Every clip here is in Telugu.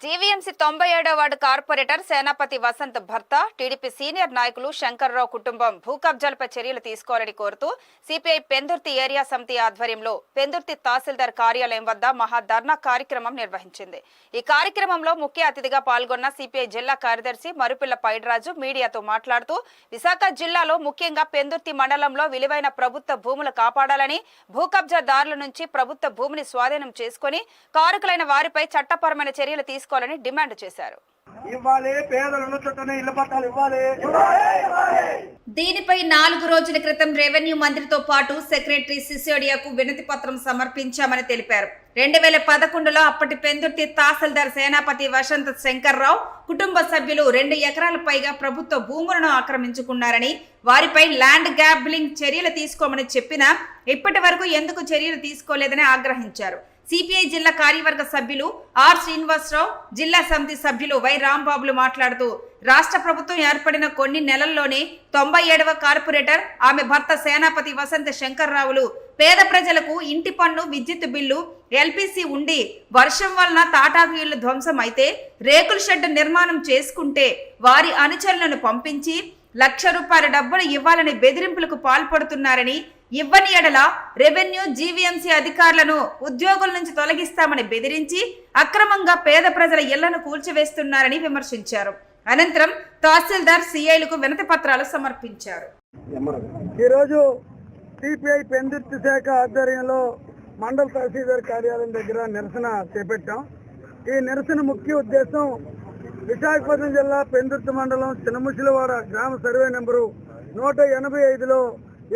జీవీఎంసీ తొంభై ఏడో వార్డు కార్పొరేటర్ సేనాపతి వసంత్ భర్త టీడీపీ సీనియర్ నాయకులు శంకర్రావు కుటుంబం భూ కబ్జాలపై చర్యలు తీసుకోవాలని కోరుతూ సిపిఐ పెందుర్తి ఏరియా సమితి ఆధ్వర్యంలో పెందుర్తి తహసీల్దార్ కార్యాలయం వద్ద మహాధర్నా కార్యక్రమం నిర్వహించింది. ఈ కార్యక్రమంలో ముఖ్య అతిథిగా పాల్గొన్న సిపిఐ జిల్లా కార్యదర్శి మరుపిల్ల పైడ్రాజు మీడియాతో మాట్లాడుతూ విశాఖ జిల్లాలో ముఖ్యంగా పెందుర్తి మండలంలో విలువైన ప్రభుత్వ భూములు కాపాడాలని భూ కబ్జాదారుల నుంచి ప్రభుత్వ భూమిని స్వాధీనం చేసుకుని కారుకులైన వారిపై చట్టపరమైన చర్యలు తీసుకోవాలని డిమాండ్ చేశారు. దీనిపై నాలుగు రోజుల క్రితం రెవెన్యూ మంత్రితో పాటు సెక్రటరీ సిసోడియాకు వినతి పత్రం సమర్పించామని తెలిపారు. రెండు వేల పదకొండులో అప్పటి పెందుర్తి తహసీల్దార్ సేనాపతి వసంత్ శంకర్రావు కుటుంబ సభ్యులు రెండు ఎకరాల పైగా ప్రభుత్వ భూములను ఆక్రమించుకున్నారని వారిపై ల్యాండ్ గ్యాబ్లింగ్ చర్యలు తీసుకోమని చెప్పినా ఇప్పటి వరకు ఎందుకు చర్యలు తీసుకోలేదని ఆగ్రహించారు. సిపిఐ జిల్లా కార్యవర్గ సభ్యులు ఆర్ శ్రీనివాసరావు జిల్లా సమితి సభ్యులు వై రాంబాబులు మాట్లాడుతూ రాష్ట్ర ప్రభుత్వం ఏర్పడిన కొన్ని నెలల్లోనే తొంభై ఏడవ కార్పొరేటర్ ఆమె భర్త సేనాపతి వసంత శంకర్రావులు పేద ప్రజలకు ఇంటి పన్ను విద్యుత్ బిల్లు ఎల్పిసి ఉండి వర్షం వలన తాటాకు ఇళ్ళు ధ్వంసం అయితే రేకుల షెడ్ నిర్మాణం చేసుకుంటే వారి అనుచరులను పంపించి లక్ష రూపాయల డబ్బులు ఇవ్వాలని బెదిరింపులకు పాల్పడుతున్నారని ఇవ్వని ఎడల రెవెన్యూ జీవీఎంసీ అధికారులను ఉద్యోగుల నుంచి తొలగిస్తామని బెదిరించి అక్రమంగా పేద ప్రజల ఇళ్ళను కూల్చివేస్తున్నారని విమర్శించారు. అనంతరం తహసీల్దార్ సిఐలకు వినతి పత్రాలు సమర్పించారు. ఈరోజు సిపిఐ పెందుర్తి శాఖ ఆధ్వర్యంలో మండల తహసీల్దార్ కార్యాలయం దగ్గర నిరసన చేపట్టాం. ఈ నిరసన ముఖ్య ఉద్దేశం విశాఖపట్నం జిల్లా పెందుర్తి మండలం చిన్నముసిలవాడ గ్రామ సర్వే నెంబరు నూట ఎనభై ఐదులో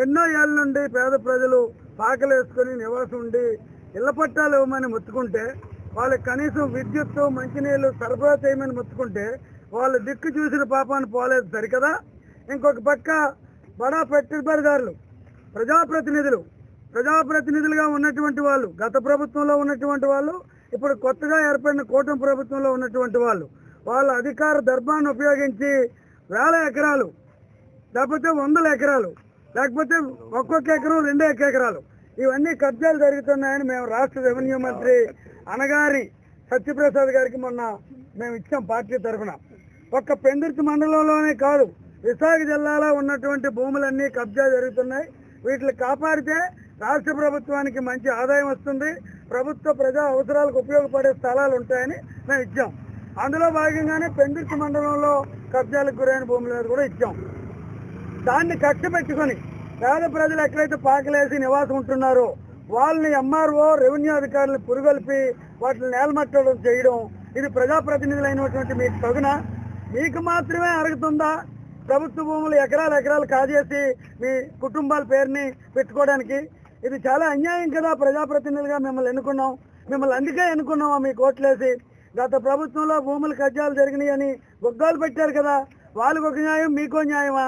ఎన్నో ఏళ్ళ నుండి పేద ప్రజలు పాకలేసుకొని నివాసం ఉండి ఇళ్ళ పట్టాలు ఇవ్వమని మొత్తుకుంటే వాళ్ళకి కనీసం విద్యుత్తు మంచినీళ్ళు సరఫరా చేయమని మొత్తుకుంటే వాళ్ళు దిక్కు చూసిన పాపాన్ని పోలేదు సరికదా? ఇంకొక పక్క బడా పెట్టుబడిదారులు ప్రజాప్రతినిధులు ప్రజాప్రతినిధులుగా ఉన్నటువంటి వాళ్ళు గత ప్రభుత్వంలో ఉన్నటువంటి వాళ్ళు ఇప్పుడు కొత్తగా ఏర్పడిన కూటమి ప్రభుత్వంలో ఉన్నటువంటి వాళ్ళు వాళ్ళ అధికార దర్బాన్ని ఉపయోగించి వేల ఎకరాలు లేకపోతే వందల ఎకరాలు లేకపోతే ఒక్కొక్క ఎకరం రెండు ఎకరాలు. ఇవన్నీ కబ్జాలు జరుగుతున్నాయని మేము రాష్ట్ర రెవెన్యూ మంత్రి అనగారి సత్యప్రసాద్ గారికి మొన్న మేము ఇచ్చాం పార్టీ తరఫున. ఒక్క పెందుర్తి మండలంలోనే కాదు విశాఖ జిల్లాలో ఉన్నటువంటి భూములన్నీ కబ్జా జరుగుతున్నాయి. వీటిని కాపాడితే రాష్ట్ర ప్రభుత్వానికి మంచి ఆదాయం వస్తుంది. ప్రభుత్వ ప్రజా అవసరాలకు ఉపయోగపడే స్థలాలు ఉంటాయని మేము ఇచ్చాం. అందులో భాగంగానే పెందుర్తి మండలంలో కబ్జాలకు గురైన భూముల మీద కూడా ఇచ్చాం. దాన్ని కక్ష పెట్టుకొని పేద ప్రజలు ఎక్కడైతే పాకలేసి నివాసం ఉంటున్నారో వాళ్ళని ఎంఆర్ఓ రెవెన్యూ అధికారులు పురుగొల్పి వాటిని నేలమట్టడం చేయడం ఇది ప్రజాప్రతినిధులైనటువంటి మీకు తగున. మీకు మాత్రమే అరుగుతుందా ప్రభుత్వ భూములు ఎకరాలు ఎకరాలు కాజేసి మీ కుటుంబాల పేరుని పెట్టుకోవడానికి ఇది చాలా అన్యాయం కదా ప్రజాప్రతినిధులుగా మిమ్మల్ని ఎన్నుకున్నాం. మిమ్మల్ని అందుకే ఎన్నుకున్నామా మీ కోట్లేసి. గత ప్రభుత్వంలో భూములు కజ్జాలు జరిగినాయని బొగ్గాలు పెట్టారు కదా. వాళ్ళకు ఒక న్యాయం మీకో న్యాయమా?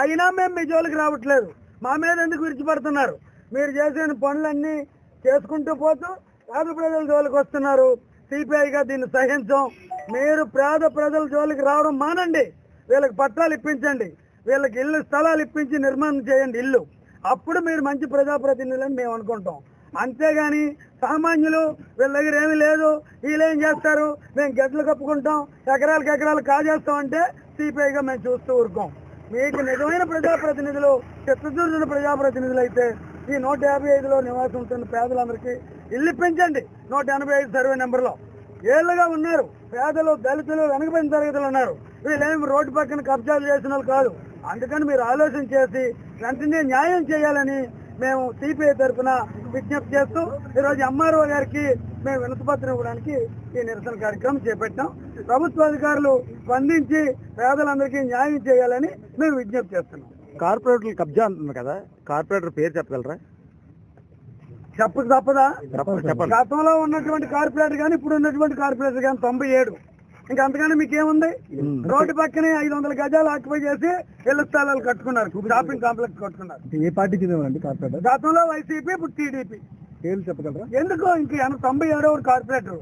అయినా మేము మీ జోలికి రావట్లేదు. మా మీద ఎందుకు విరిచిపడుతున్నారు? మీరు చేసిన పనులన్నీ చేసుకుంటూ పోతూ పేద ప్రజల జోలికి వస్తున్నారు. సిపిఐగా దీన్ని సహించం. మీరు పేద ప్రజల జోలికి రావడం మానండి. వీళ్ళకి పట్టాలు ఇప్పించండి. వీళ్ళకి ఇల్లు స్థలాలు ఇప్పించి నిర్మాణం చేయండి ఇల్లు అప్పుడు మీరు మంచి ప్రజాప్రతినిధులని మేము అనుకుంటాం. అంతేగాని సామాన్యులు వీళ్ళ దగ్గర ఏమీ లేదు. వీళ్ళు ఏం చేస్తారు? మేము గడ్డలు కప్పుకుంటాం ఎకరాలకు ఎకరాలు కాజేస్తాం అంటే సిపిఐగా మేము చూస్తూ ఊరుకోం. మీకు నిజమైన ప్రజాప్రతినిధులు చిత్తశుద్ధుల ప్రజాప్రతినిధులు అయితే ఈ నూట యాభై ఐదులో నివాసం ఉంటున్న పేదలందరికీ ఇల్లు ఇప్పించండి. నూట ఎనభై ఐదు సర్వే నెంబర్లో. ఏళ్ళుగా ఉన్నారు. పేదలు దళితులు వెనకబడిన తరగతులు ఉన్నారు. వీళ్ళేమి రోడ్డు పక్కన కబ్జాలు చేసిన వాళ్ళు కాదు. అందుకని మీరు ఆలోచన చేసి వెంటనే న్యాయం చేయాలని మేము సిపిఐ తరఫున విజ్ఞప్తి చేస్తూ ఈరోజు ఎంఆర్ఓ గారికి మేము వినతిపత్రం ఇవ్వడానికి ఈ నిరసన కార్యక్రమం చేపట్టాం. ప్రభుత్వ అధికారులు స్పందించి పేదలందరికీ న్యాయం చేయాలని మేము విజ్ఞప్తి చేస్తున్నాం. కార్పొరేటర్లు కబ్జా అంటున్నారు కదా. కార్పొరేటర్ పేరు చెప్పగలరా? చెప్పక తప్పదా? గతంలో ఉన్నటువంటి కార్పొరేటర్ కానీ ఇప్పుడు ఉన్నటువంటి కార్పొరేటర్ కానీ తొంభై ఏడు. ఇంకా అంతకన్నా మీకేముంది? రోడ్డు పక్కనే ఐదు వందల గజాలు ఆక్యుపై చేసి ఇళ్ళ స్థలాలు కట్టుకున్నారు. షాపింగ్ కాంప్లెక్స్ కట్టుకున్నారు. ఏ పార్టీ చెందినండి కార్పొరేటర్? గతంలో వైసీపీ ఇప్పుడు టీడీపీ. పేర్లు చెప్పగలరా? ఎందుకు? ఇంక తొంభై ఏడవ కార్పొరేటర్.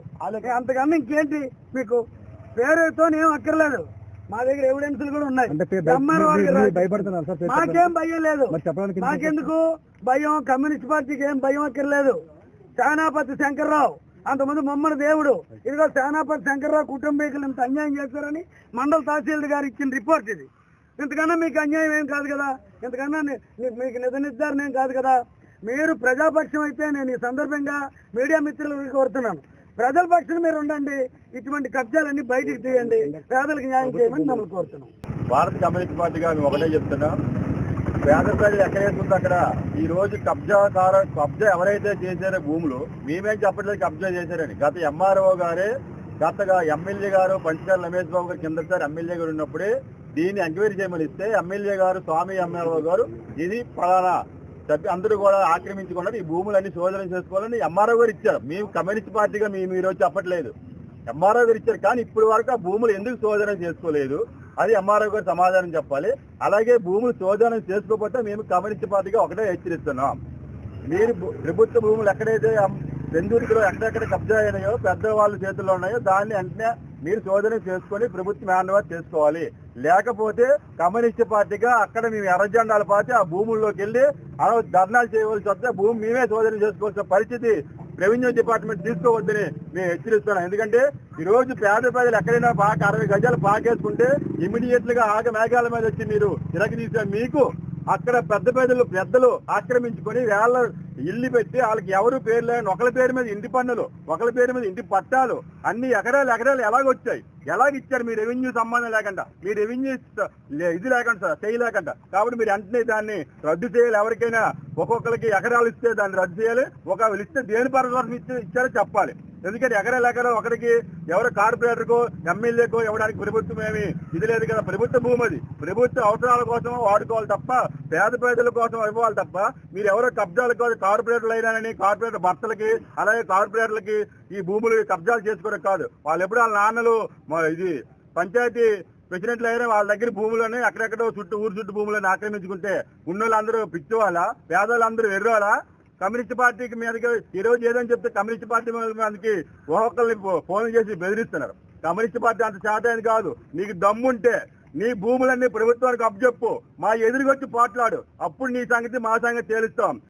అంతకన్నా ఇంకేంటి మీకు? పేరుతో ఏం అక్కర్లేదు. మా దగ్గర ఎవిడెన్స్లు కూడా ఉన్నాయి. మాకేం భయం లేదు? మాకెందుకు భయం? కమ్యూనిస్ట్ పార్టీకి ఏం భయం అక్కర్లేదు. సేనాపతి శంకర్రావు అంతకుముందు మమ్మల్ని దేవుడు. ఇదిగో సేనాపతి శంకర్రావు కుటుంబీకులు ఇంత అన్యాయం చేశారని మండల తహసీల్దార్ గారు ఇచ్చిన రిపోర్ట్ ఇది. ఇంతకన్నా మీకు అన్యాయం ఏం కాదు కదా? ఇంతకన్నా మీకు నిధ నిర్ధారణ ఏం కాదు కదా? మీరు ప్రజాపక్షం అయితే నేను ఈ సందర్భంగా మీడియా మిత్రులకు కోరుతున్నాను. ప్రజల పక్షం మీరు ఉండండి. ఇటువంటి కబ్జాలన్నీ బయటికి తీయండి. పేదలకు న్యాయం చేయమని మనం కోరుతున్నాం. భారత కమ్యూనిస్ట్ పార్టీగా మేము ఒకటే చెప్తున్నాం. పేద ప్రజలు ఎక్కడైతే అక్కడ. ఈ రోజు కబ్జాదారు కబ్జా ఎవరైతే చేశారో భూములు మేమేం చెప్పట్లేదు కబ్జా చేశారని. గత ఎంఆర్ఓ గారే గతగా ఎమ్మెల్యే గారు పంచకాల రమేష్ బాబు గారు కిందసారి ఎమ్మెల్యే గారు ఉన్నప్పుడే దీన్ని ఎంక్వైరీ చేయమని ఇస్తే ఎమ్మెల్యే గారు స్వామి ఎమ్మెల్యే గారు ఇది ఫలానా సభ్యు అందరూ కూడా ఆక్రమించుకున్నారు. ఈ భూములన్నీ శోధన చేసుకోవాలని ఎంఆర్ఓ గారు ఇచ్చారు. మేము కమ్యూనిస్ట్ పార్టీగా మేము మీరు చెప్పట్లేదు. ఎంఆర్ఓ గారు ఇచ్చారు. కానీ ఇప్పుడు వరకు ఆ భూములు ఎందుకు శోధన చేసుకోలేదు? అది ఎంఆర్ఓ గారు సమాధానం చెప్పాలి. అలాగే భూములు శోధన చేసుకోకపోతే మేము కమ్యూనిస్ట్ పార్టీగా ఒకటే హెచ్చరిస్తున్నాం. మీరు ప్రభుత్వ భూములు ఎక్కడైతే అమ్- ఎక్కడెక్కడ కబ్జా అయినాయో పెద్ద వాళ్ళ చేతుల్లో ఉన్నాయో దాన్ని వెంటనే మీరు శోధన చేసుకొని ప్రభుత్వం హ్యాండ్ చేసుకోవాలి. లేకపోతే కమ్యూనిస్ట్ పార్టీగా అక్కడ మేము ఎర్రజెండాలు పాతి ఆ భూముల్లోకి వెళ్ళి అలా ధర్నాలు చేయవలసి వస్తే భూమి మేమే శోధన చేసుకోవాల్సిన పరిస్థితి రెవెన్యూ డిపార్ట్మెంట్ తీసుకోవద్దని మేము హెచ్చరిస్తున్నాం. ఎందుకంటే ఈ రోజు పేద ప్రజలు ఎక్కడైనా బాగా అరవై గజాలు పాకేసుకుంటే ఇమీడియట్గా ఆగ మేఘాల మీద వచ్చి మీరు తిరగ తీసే మీకు అక్కడ పెద్ద పెద్దలు పెద్దలు ఆక్రమించుకొని వేళ్ళ ఇల్లు పెట్టి వాళ్ళకి ఎవరు పేరు లేని ఒకరి పేరు మీద ఇంటి పన్నులు ఒకరి పేరు మీద ఇంటి పట్టాలు అన్ని ఎకరాలు ఎకరాలు ఎలాగొచ్చాయి? ఎలాగ ఇచ్చారు మీ రెవెన్యూ సంబంధం లేకుండా? మీ రెవెన్యూ లే- ఇది లేకుండా సార్ చేయలేకుండా కాబట్టి మీరు వెంటనే దాన్ని రద్దు చేయాలి. ఎవరికైనా ఒక్కొక్కరికి ఎకరాలు ఇస్తే దాన్ని రద్దు చేయాలి. ఒక ఇస్తే దేని పరస్పరం ఇస్తే ఇచ్చారో చెప్పాలి. ఎందుకంటే ఎకరాలు ఒకరికి ఎవరు కార్పొరేటర్కో ఎమ్మెల్యేకో ఇవ్వడానికి ప్రభుత్వం ఏమి ఇది లేదు కదా. ప్రభుత్వ భూమి అది. ప్రభుత్వ అవసరాల కోసం వాడుకోవాలి తప్ప పేద ప్రజల కోసం ఇవ్వాలి తప్ప మీరు ఎవరో కబ్జాలు కాదు కార్పొరేటర్లు అయినానని కార్పొరేటర్ భర్తలకి అలాగే కార్పొరేటర్లకి ఈ భూములు కబ్జాలు చేసుకోవడం కాదు. వాళ్ళు ఎప్పుడు వాళ్ళ నాన్నలు ఇది పంచాయతీ ప్రెసిడెంట్లు అయినా వాళ్ళ దగ్గర భూములని అక్కడెక్కడో చుట్టూ ఊరు చుట్టూ భూములను ఆక్రమించుకుంటే ఉన్నోళ్ళందరూ పిచ్చివాళ్ళ పేదలందరూ పేదోళ్ళందరూ కమ్యూనిస్ట్ పార్టీకి మీదకి ఈ రోజు ఏదని చెప్తే కమ్యూనిస్ట్ పార్టీ మీదకి ఒక్కొక్కరిని ఫోన్ చేసి బెదిరిస్తున్నారు. కమ్యూనిస్ట్ పార్టీ అంత చేతని కాదు. నీకు దమ్ముంటే నీ భూములన్నీ ప్రభుత్వానికి అప్పచెప్పు. మా ఎదురుగొచ్చి పోట్లాడు. అప్పుడు నీ సంగతి మా సంగతి తేలుస్తాం.